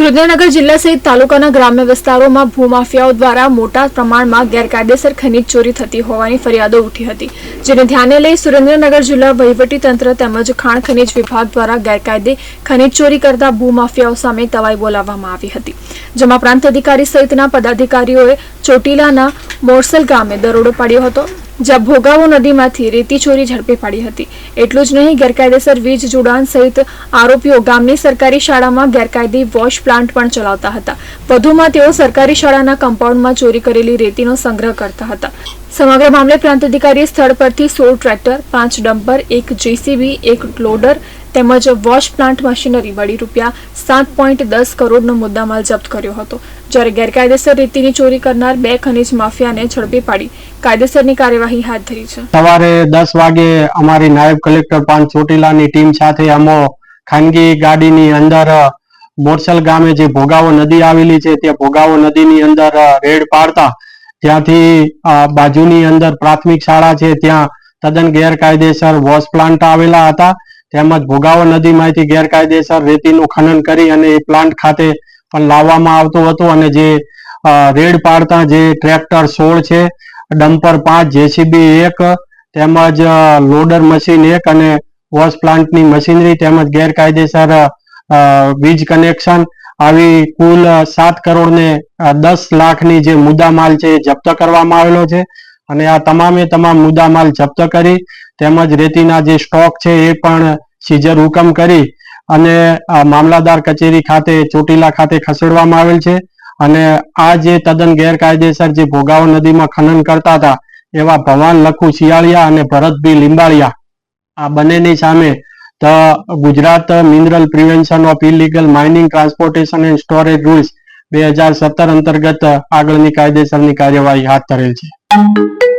સુરેન્દ્રનગર જિલ્લા સહિત તાલુકાના ગ્રામ્ય વિસ્તારોમાં ભૂમાફિયાઓ દ્વારા મોટા પ્રમાણમાં ગેરકાયદેસર ખનીજ ચોરી થતી હોવાની ફરિયાદો ઉઠી હતી. જેને ધ્યાને લઈ સુરેન્દ્રનગર જિલ્લા વહીવટીતંત્ર તેમજ ખાણ ખનીજ વિભાગ દ્વારા ગેરકાયદે ખનીજ ચોરી કરતા ભૂમાફિયાઓ સામે તવાઈ બોલાવવામાં આવી હતી. જેમાં પ્રાંત અધિકારી સહિતના પદાધિકારીઓએ ચોટીલાના મોરસલ ગામે દરોડો પાડ્યો હતો. જ્યાં ભોગાવો નદીમાંથી રેતી ચોરી ઝડપી પાડી હતી. એટલું જ નહીં, ગેરકાયદેસર વીજ જોડાણ સહિત આરોપીઓ ગામની સરકારી શાળામાં ગેરકાયદે વોશ પ્લાન્ટ પણ ચલાવતા હતા. વધુમાં તેઓ સરકારી શાળાના કમ્પાઉન્ડમાં ચોરી કરેલી રેતીનો સંગ્રહ કરતા હતા. સમગ્ર મામલે પ્રાંત અધિકારીએ સ્થળ પરથી સોળ ટ્રેક્ટર, પાંચ ડમ્પર, એક જેસીબી, એક લોડર તેમજ વોશ પ્લાન્ટ મશીનરી મળી રૂપિયા સાત પોઈન્ટ દસ કરોડનો મુદ્દામાલ જપ્ત કર્યો હતો, જ્યારે ગેરકાયદેસર રીતિની ચોરી કરનાર બે ખનીજ માફિયાને ઝડપી પાડી કાયદેસરની કાર્યવાહી હાથ ધરી છે. સવારે દસ વાગે અમારી નાયબ કલેક્ટર પાન ચોટીલાની ટીમ સાથે અમો ખાનગી ગાડીની અંદર બોરસલ ગામે જે ભોગાવો નદી આવેલી છે તે ભોગાવો નદીની અંદર રેડ પાડતા ત્યાંથી બાજુની અંદર પ્રાથમિક શાળા છે, ત્યાં તદ્દન ગેરકાયદેસર વોશ પ્લાન્ટ આવેલા હતા. તેમજ ભોગાવો નદીમાંથી ગેરકાયદેસર રેતીનું ખનન કરી અને એ પ્લાન્ટ ખાતે પણ લાવવામાં આવતું હતું અને જે રેડ પાડતા જે ટ્રેક્ટર સોળ છે, ડમ્પર પાંચ, જેસીબી એક, તેમજ લોડર મશીન એક અને વોશ પ્લાન્ટની મશીનરી તેમજ ગેરકાયદેસર વીજ કનેક્શન આવી કુલ સાત કરોડ ને દસ લાખની જે મુદ્દામાલ છે એ જપ્ત કરવામાં આવેલો છે. અને આ તમામે તમામ મુદ્દામાલ જપ્ત કરી, તેમજ રેતીના જે સ્ટોક છે એ પણ સીઝર હુકમ કરી અને મામલાદાર કચેરી ખાતે, ચોટીલા ખાતે ખસેડવામાં આવેલ છે. અને આ જે તદ્દન ગેરકાયદેસર જે ભોગાવો નદીમાં ખનન કરતા હતા, એવા ભવાન લખુ શિયાળિયા અને ભરતભી લીંબાળિયા, આ બંનેની સામે the Gujarat mineral prevention of illegal mining transportation and storage rules બે હજાર સત્તર અંતર્ગત આગળની કાયદેસરની કાર્યવાહી હાથ ધરેલ છે. Thank you.